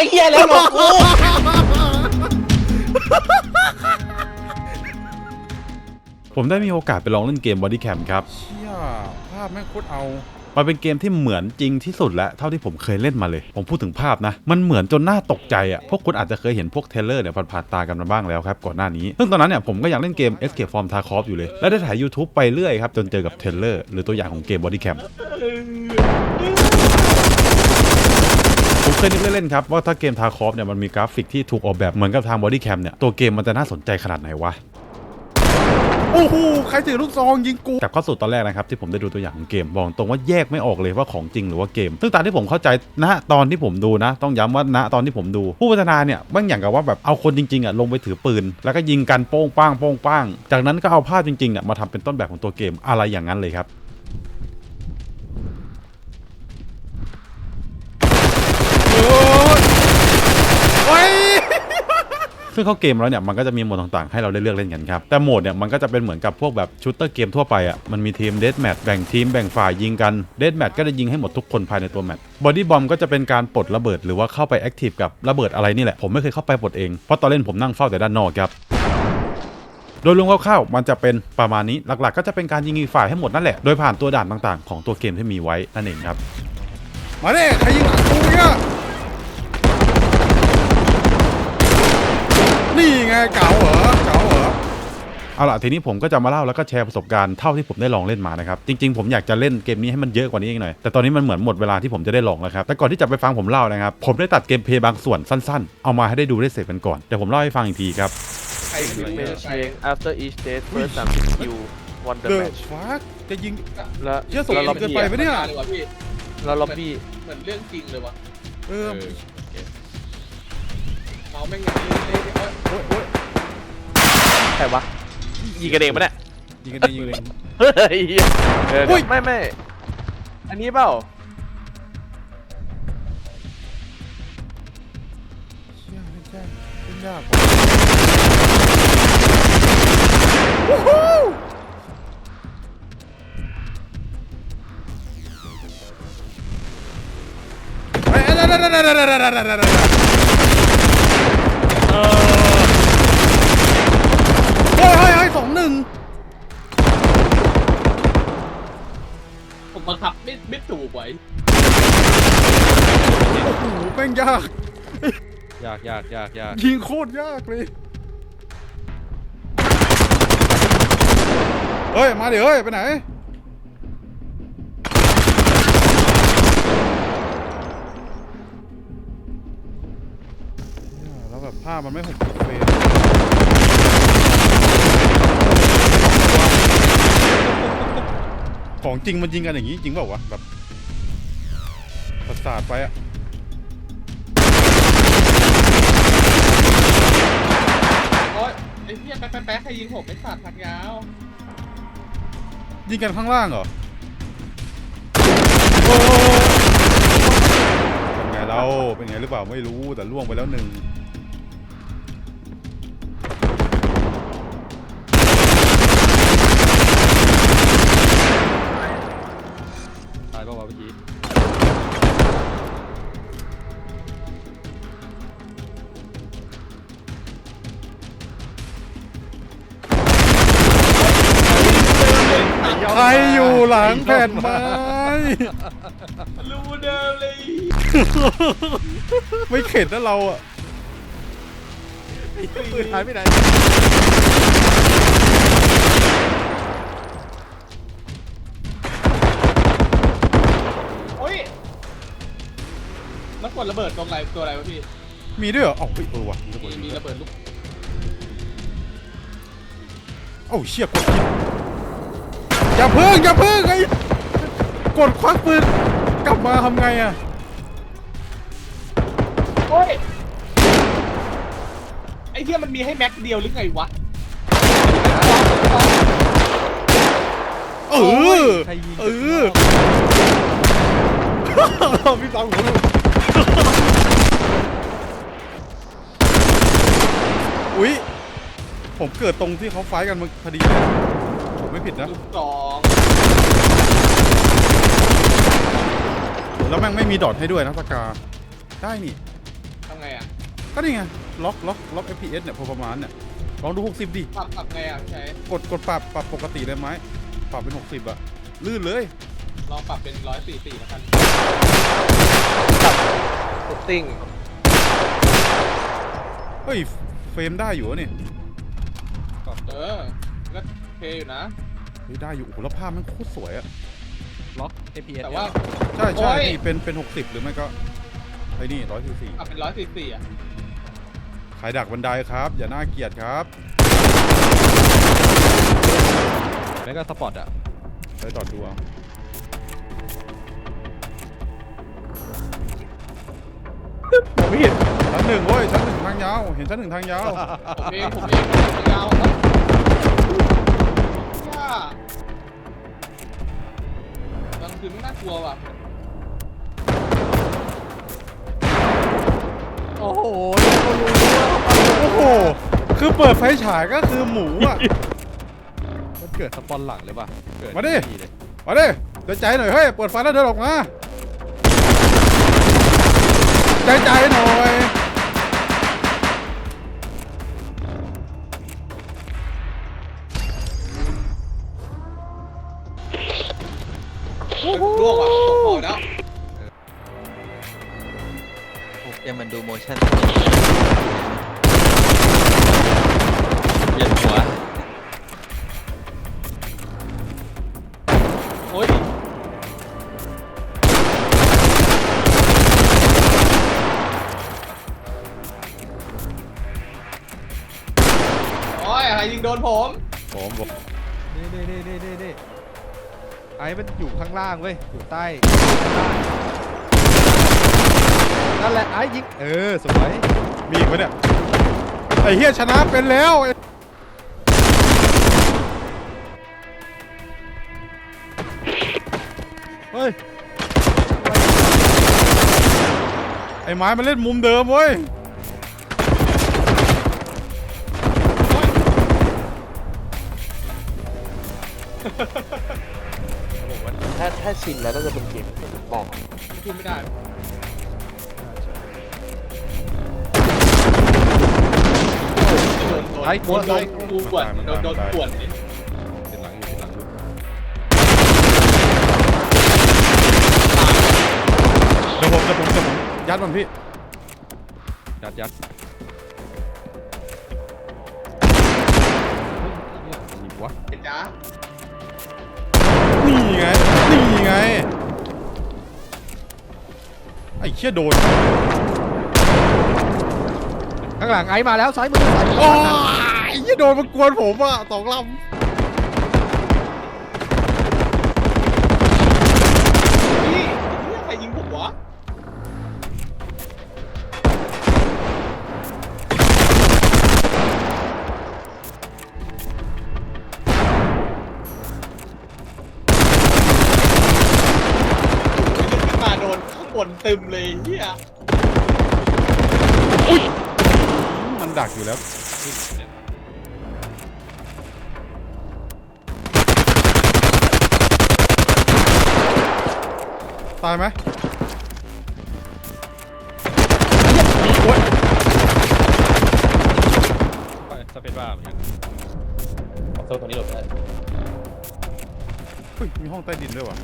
ก็เฮียแล้วหลอกกูผมได้มีโอกาสไปลองเล่นเกม Body Cam ครับ เชี่ยภาพแม่งโคตรเอา มันเป็นเกมที่เหมือนจริงที่สุดแล้วเท่าที่ผมเคยเล่นมาเลย ผมพูดถึงภาพนะ มันเหมือนจนน่าตกใจอะ่ะ พวกคุณอาจจะเคยเห็นพวกเทรลเลอร์เนี่ยผ่านๆตากันมาบ้างแล้วครับ ก่อนหน้านี้ ซึ่งตอนนั้นเนี่ยผมก็อยากเล่นเกม Escape from Tarkov อยู่เลย และได้ถ่าย YouTube ไปเรื่อยครับ จนเจอกับเทรลเลอร์หรือตัวอย่างของเกม Body Cam ผม เคยนึกเล่นๆครับ ว่าถ้าเกมทาคอฟเนี่ยมันมีกราฟิกที่ถูกออกแบบเหมือนกับทาง Body Cam เนี่ย ตัวเกมมันจะน่าสนใจขนาดไหนวะโอ้โห ใครถือลูกซองยิงกูกลับเข้าสู่ตอนแรกนะครับ ที่ผมได้ดูตัวอย่างของเกมบอกตรงว่าแยกไม่ออกเลยว่าของจริงหรือว่าเกม ซึ่งตามที่ผมเข้าใจณตอนที่ผมดูนะ ต้องย้ำว่าณตอนที่ผมดู ผู้พัฒนาเนี่ยบางอย่างกับว่าแบบเอาคนจริงๆอะลงไปถือปืน แล้วก็ยิงกันโป้งป้างโป้งป้าง จากนั้นก็เอาภาพจริงๆอะมาทำเป็นต้นแบบของตัวเกมอะไรอย่างนั้นเลยครับ โอ้ย ซึ่งเข้าเกมแล้วเนี่ยมันก็จะมีโหมดต่างๆ ให้เราได้เลือกเล่นกันครับ แต่โหมดเนี่ยมันก็จะเป็นเหมือนกับพวกแบบชูตเตอร์เกมทั่วไปอะมันมีทีมเดสแมทแบ่งทีมแบ่งฝ่ายยิงกันเดสแมทก็จะยิงให้หมดทุกคนภายในตัวแมทบอดี้บอมก็จะเป็นการปลดระเบิดหรือว่าเข้าไปแอคทีฟกับระเบิดอะไรนี่แหละผมไม่เคยเข้าไปปลดเองเพราะตอนเล่นผมนั่งเฝ้าแต่ด้านนอกครับโดยรวมคร่าวๆมันจะเป็นประมาณนี้หลักๆ ก็จะเป็นการยิงอีกฝ่ายให้หมดนั่นแหละ โดยผ่านตัวด่านต่างๆ ของตัวเกมที่มีไว้นั่นเองครับ มาดิใครยิงหลังกูเนี่ย นี่ไงเก๋าเหรอเก๋าเหรอเอาล่ะทีนี้ผมก็จะมาเล่าแล้วก็แชร์ประสบการณ์เท่าที่ผมได้ลองเล่นมานะครับจริงๆผมอยากจะเล่นเกมนี้ให้มันเยอะกว่านี้อีกหน่อยแต่ตอนนี้มันเหมือนหมดเวลาที่ผมจะได้ลองแล้วครับแต่ก่อนที่จะไปฟังผมเล่านะครับผมได้ตัดเกมเพลย์บางส่วนสั้นๆ เอามาให้ได้ดูได้เสร็จกันก่อนเดี๋ยวผมเล่าให้ฟังอีกทีครับใครยิงเมไม่นใช่เชง after each stage first 30 kill won the เดอะ match ฟักจะยิงแล้วเชี่ยส่งแล้วล็อบเกินบี้ไปปะเนี่ยเลยวะพี่แล้วล็อบบี้เหมือนเรื่องจริงเลยวะเออเมาส์แม่งอย่างนี้เลยเอ้ยโอ๊ยโอ๊ยใครวะยิงกันเองปะเนี่ยยิงกันเองยิงกันเองเฮ้ยเอออุ้ย ไม่ไม่อันนี้เปล่าเชี่ยเล่นยากเล่นยากเฮ้ยเดี๋ยวเดี๋ยวเยาก ยากยากยากยากยิงโคตรยากเลย เฮ้ย มาเดี๋ยวเฮ้ย ไปไหน แล้วแบบภาพมันไม่หกสิบเฟรมของจริงมันยิงกันอย่างนี้จริงเปล่าวะแบบประสาทไปอะ โอ้ยไอ้เหี้ยแป๊ะแป๊ะใครยิงผมไม่สัตว์พันยาวยิงกันข้างล่างเหรอโอ้เป็นไงเราเป็นไงหรือเปล่าไม่รู้แต่ล่วงไปแล้วหนึ่ง รอยู่หลังแผ่นไม้รู้เดิมเลยไม่เข็ดนะเราอะปืนหายไปไหนโอ้ยมันกดระเบิดตรงไหนตัวอะไรวะพี่ มีด้วยเหรอเอ้าเฮ้ยเออว่ะมีระเบิมีดมีระเบิดลูกเอ้าเชี่ยกดผิด อย่าเพิ่งอย่าเพิ่งไอ้กดควักปืนกลับมาทำไงอะโอ้ยไอ้เหี้ยมันมีให้แม็กเดียวหรือไงวะ เออใครยิง เออพี่ตังหัวลูกอุ๊ยผมเกิดตรงที่เขาไฟท์กันพอดีเลยผม ไม่ผิดนะลูกสองแล้วแม่งไม่มีดอทให้ด้วยนะสกา ได้นี่ ทำไงก็นี่ไง ล็อกล็อกล็อก FPS เนี่ยพอประมาณเนี่ยลองดู 60 ดิ ปรับปรับไงอะพี่ใช้กดกดปรับปรับปกติเลยไหมปรับเป็น 60อะลื่นเลย ลองปรับเป็นร้อยสี่สี่แล้วกันเซตติ้งเฮ้ย เฟรมได้อยู่วะนี่ เออก็โอเคอยู่นะ เฮ้ยได้อยู่โอ้โหแล้วภาพมันโคตรสวยอะล็อก FPS แต่ว่า ใช่ใช่โอ้ยพี่เป็นเป็น 60 หรือไม่ก็ไอ้นี่144ปรับเป็นร้อยสี่สี่อะขายดักบันไดครับ อย่าน่าเกลียดครับแล้วก็สปอร์ตอะไปต่อดูเอาผมไม่เห็นชั้นหนึ่งเว้ยชั้นหนึ่งทางยาว เห็นชั้นหนึ่งทางยาวผมเองผมเองผมยาวครับ ย่าตอนคืนไม่น่ากลัวว่ะ โอ้โหโอ้โห คือเปิดไฟฉายก็คือหมูอะ มันเกิดสปอนหลังเลยป่ะเกิดมาดิทีเลยมาดิใจใจหน่อยเฮ้ย เปิดไฟแล้วเดินออกมา ใจใจหน่อย รยิงโดนผมผมบอกนี่นี่นี่นี่นี่นี่ไอ้มันอยู่ข้างล่างเว้ย อยู่ใต้ นั่นแหละไอ้ยิง เออ สวย มีอีกไหมเนี่ย ไอ้เฮียชนะเป็นแล้วไอ้เฮ้ย ไอ้ไม้มันเล่นมุมเดิมเว้ย ถ้าถ้าชินแล้วก็จะเป็นเกมบอกพูดไม่ได้ไอ้โดตัวนโดนกูปวดโดนโดนปวดนี่เป็นหลังอยู่เป็นหลังอยู่เดี๋ยวผมเดี๋ยวผมเดี๋ยวผมยัดมันพี่ยัดยัดมีวะเห็นจ้า ไอ้เชี่ยโดน ข้างหลังไอ้มาแล้วซ้ายมือซ้ายมือโอ้ยไอ้เชี่ยโดนมากวนผมอะสองลพี่ ดักอยู่แล้ว ตายไหมโอ๊ยสเปซบ้าร์เหมือนกันโซนตรงนี้หลบได้เฮ้ยมีห้องใต้ดินด้วยว่ะ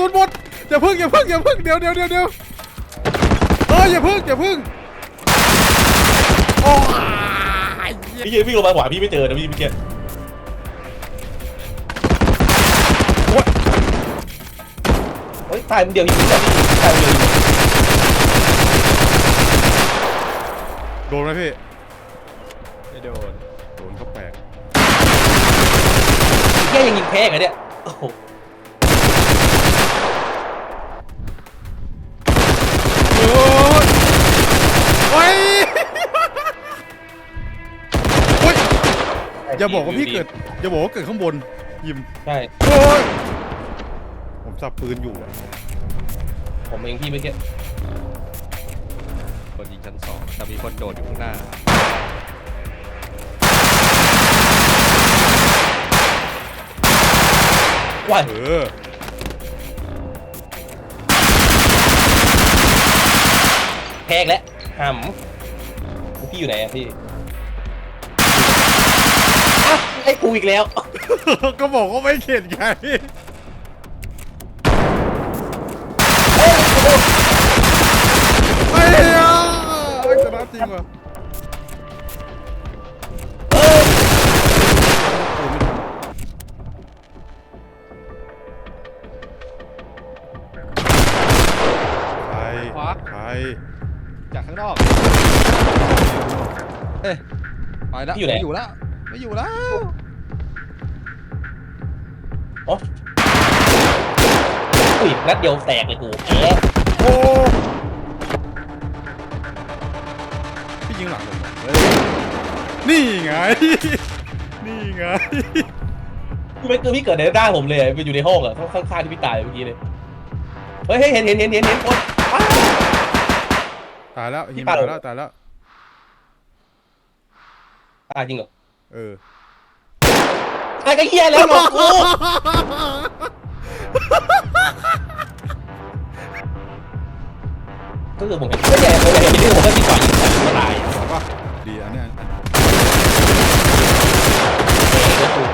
สุนหมดอย่าพึ่งอย่าพึ่งอย่าพึ่งเดี๋ยวเดี๋ยวเดี๋ยวเดี๋ยวเอออย่าพึ่งอย่าพึ่งโอ้ยพี่ยืนวิ่งลงมาหวาพี่ไม่เจอนะพี่เมื่อกี้เฮ้ยตายมันเดียวยิงไม่ได้ตายมันเดียวยิงโดนไหมพี่ไม่โดนโดนเขาแปลกแค่ยังยิงแพ้อีกันเนี่ยโอ้โห อย่าบอกว่าพี่เกิดอย่าบอกว่าเกิดข้างบนยิมใช่โอ้ยผมจับปืนอยู่อะผมเองพี่เมื่อกี้คนยิงชั้นสองแต่มีคนโดดอยู่ข้างหน้าว่าเออแพงแล้วหำพี่อยู่ไหนอะพี่ อะไอ้กูอีกแล้ว ก็บอกว่าไม่เข็ดไงไอ้เหี้ยไอ้ชนะจริงว่ะใครขวา ใครจากข้างนอก เอ้ยไปแล้วอยู่ไหนไม่อยู่แล้ว ไม่อยู่แล้วอ๋ออุ้ยนัดเดียวแตกเลยกูแอะโอ้พี่ยิงหลังผมเหรอเฮ้ยนี่ไง นี่ไงพี่ไม่คือพี่เกิดในด้านผมเลยอะไปอยู่ในห้องอะข้างๆที่พี่ตายเมื่อกี้เลยเฮ้ยเฮ้ยเห็นเห็นเห็นเห็นเห็นคนอ้าวตายแล้วพี่ยิงปาตายดแล้วตายแล้ว ตายจริงเหรอ เออตายก็เหี้ยแล้วหรอกกูก็คือผมเห็นไม่ใช่ผมเห็นที่ผมก็ที่ก่อนยิงแต่ก็ตายบอกว่าดีอันเนี้ยอันเองก็คือ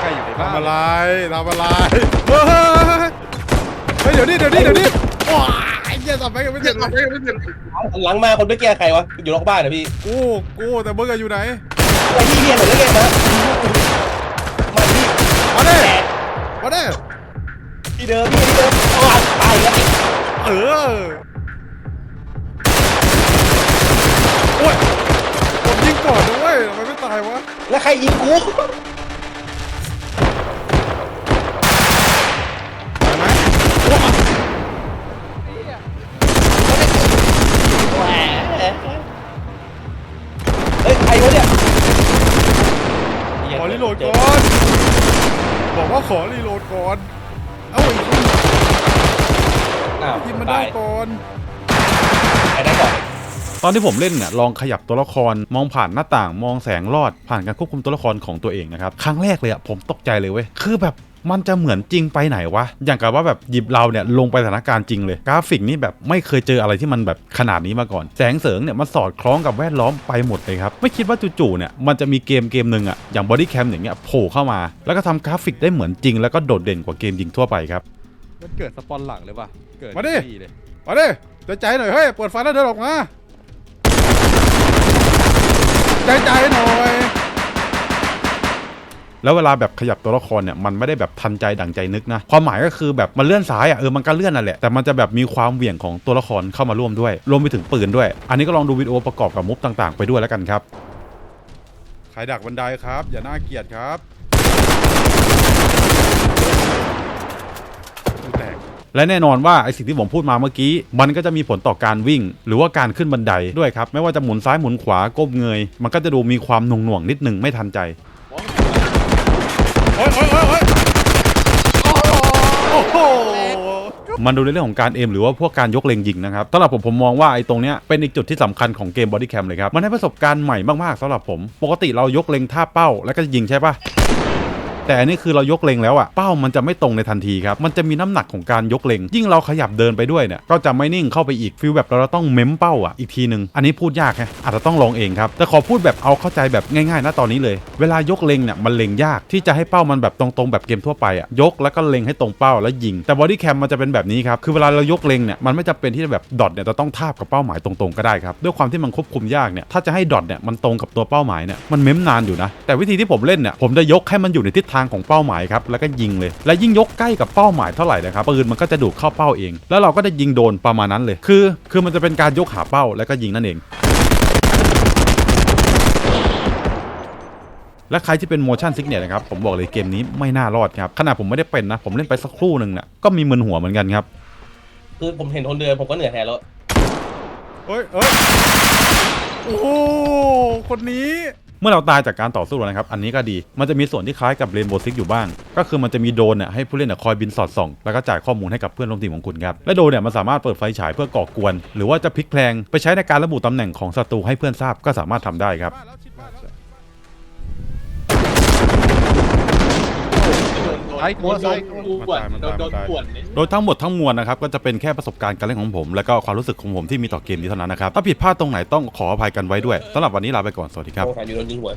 ใครอยู่ในบ้านทำอะไรทำอะไรเฮ้ยเฮ้ยเดี๋ยวนี้เดี๋ยวนี้เดี๋ยวนี้ว้าไอ้เหี้ ยสับไปกันไม่เสร็จเลยหลังมาคนไม่แก้ใครวะ อยู่นอกบ้านนะพี่กูกูแต่มึงอะอยู่ไหนไอ้ที่เรียนเหมือนเล่นนะมาดิมาดิแตกมาดิที่เดิมที่เดิมอ้าวตายแล้วเออโอ้ยผมยิงก่อนนะเว้ยทำไมไม่ตายวะแล้วใครยิงกู อกว่าขอรีโหลดก่อน เอ้าไอ้ยิงอ้าวยิงมันได้ตายก่อน ใครได้ก่อนตอนที่ผมเล่นเนี่ยลองขยับตัวละครมองผ่านหน้าต่างมองแสงลอดผ่านการควบคุมตัวละครของตัวเองนะครับครั้งแรกเลยอะผมตกใจเลยเว้ยคือแบบ มันจะเหมือนจริงไปไหนวะ อย่างกับว่าแบบหยิบเราเนี่ยลงไปสถานการณ์จริงเลย กราฟิกนี่แบบไม่เคยเจออะไรที่มันแบบขนาดนี้มาก่อน แสงเสริงเนี่ยมันสอดคล้องกับแวดล้อมไปหมดเลยครับ ไม่คิดว่าจู่ๆเนี่ยมันจะมีเกมเกมหนึ่งอะอย่าง Body Cam อย่างเงี้ยโผล่เข้ามา แล้วก็ทำกราฟิกได้เหมือนจริง แล้วก็โดดเด่นกว่าเกมยิงทั่วไปครับมันเกิดสปอนหลังเลยป่ะเกิดมาดิที่เลยมาดิใจใจหน่อยเฮ้ยเปิดไฟแล้วเดินออกมาใจใจหน่อย แล้วเวลาแบบขยับตัวละครเนี่ยมันไม่ได้แบบทันใจดั่งใจนึกนะความหมายก็คือแบบมันเลื่อนซ้ายอะเออมันก็เลื่อนนั่นแหละแต่มันจะแบบมีความเหวี่ยงของตัวละครเข้ามาร่วมด้วยรวมไปถึงปืนด้วย อันนี้ก็ลองดูวิดีโอประกอบกับมุฟต่างๆ ไปด้วยแล้วกันครับใครดักบันไดครับ อย่าน่าเกลียดครับดูแตกและแน่นอนว่าไอสิ่งที่ผมพูดมาเมื่อกี้ มันก็จะมีผลต่อการวิ่ง หรือว่าการขึ้นบันไดด้วยครับ ไม่ว่าจะหมุนซ้ายหมุนขวาก้มเงย มันก็จะดูมีความหน่วงหน่วงๆนิดนึงไม่ทันใจโอ้ยโอ้ยโอ้ยโอ้ยโอ้โหมันดูในเรื่องของการเอมหรือว่าพวกการยกเล็งยิงนะครับสำหรับผมผมมองว่าไอ้ตรงเนี้ยเป็นอีกจุดที่สำคัญของเกมบอดี้แคมเลยครับ มันให้ประสบการณ์ใหม่มากๆสำหรับผม ปกติเรายกเล็งท่าเป้าแล้วก็จะยิงใช่ปะ แต่อันนี้คือเรายกเล็งแล้วอะเป้ามันจะไม่ตรงในทันทีครับ มันจะมีน้ำหนักของการยกเล็ง ยิ่งเราขยับเดินไปด้วยเนี่ย ก็จะไม่นิ่งเข้าไปอีกฟีลแบบเราต้องเม้มเป้าอะอีกทีหนึ่งอันนี้พูดยากฮะอาจจะต้องลองเองครับ แต่ขอพูดแบบเอาเข้าใจแบบง่ายๆนะตอนนี้เลย เวลายกเล็งเนี่ยมันเล็งยากที่จะให้เป้ามันแบบตรงๆแบบเกมทั่วไปอะยกแล้วก็เล็งให้ตรงเป้าแล้วยิง แต่บอดี้แคมมันจะเป็นแบบนี้ครับ คือเวลาเรายกเล็งเนี่ยมันไม่จำเป็นที่จะแบบดอทเนี่ยจะต้องทาบกับเป้าหมายตรงๆก็ได้ครับ ด้วยความที่มันควบคุมยากเนี่ย ถ้าจะให้ดอทเนี่ยมันตรงกับตัวเป้าหมายเนี่ย มันเม้มนานอยู่นะ แต่วิธีที่ผมเล่นเนี่ย ผมจะยกให้มันอยู่ในทิศทางของเป้าหมายครับแล้วก็ยิงเลย และยิ่งยกใกล้กับเป้าหมายเท่าไหร่นะครับปืนมันก็จะดูดเข้าเป้าเอง แล้วเราก็จะยิงโดนประมาณนั้นเลย คือ คือมันจะเป็นการยกหาเป้าแล้วก็ยิงนั่นเองและใครที่เป็น motion sickness นะครับ ผมบอกเลยเกมนี้ไม่น่ารอดครับ ขนาดผมไม่ได้เป็นนะ ผมเล่นไปสักครู่หนึ่งน่ะก็มีมึนหัวเหมือนกันครับ คือผมเห็นคนเดินผมก็เหนื่อยแทนแล้ว เฮ้ยเฮ้ยโอ้โหคนนี้ เมื่อเราตายจากการต่อสู้แล้วนะครับ อันนี้ก็ดี มันจะมีส่วนที่คล้ายกับเรนโบว์ซิกอยู่บ้าง ก็คือมันจะมีโดนเนี่ยให้ผู้เล่นเนี่ยคอยบินสอดส่อง แล้วก็จ่ายข้อมูลให้กับเพื่อนร่วมทีมของคุณครับ และโดนเนี่ยมันสามารถเปิดไฟฉายเพื่อก่อกวน หรือว่าจะพลิกแพลงไปใช้ในการระบุตำแหน่งของศัตรูให้เพื่อนทราบก็สามารถทำได้ครับ ซ้ายกลัวโดซ้ายนกลัวปวดโดนโดนปวดเนี่ยโดยทั้งหมดทั้งมวลนะครับก็จะเป็นแค่ประสบการณ์การเล่นของผม และก็ความรู้สึกของผมที่มีต่อเกมนี้เท่านั้นนะครับถ้าผิดพลาดตรงไหนต้องขออภัยกันไว้ด้วยสำหรับวันนี้ลาไปก่อนสวัสดีครับสงสัยอยู่โดนยิงหัว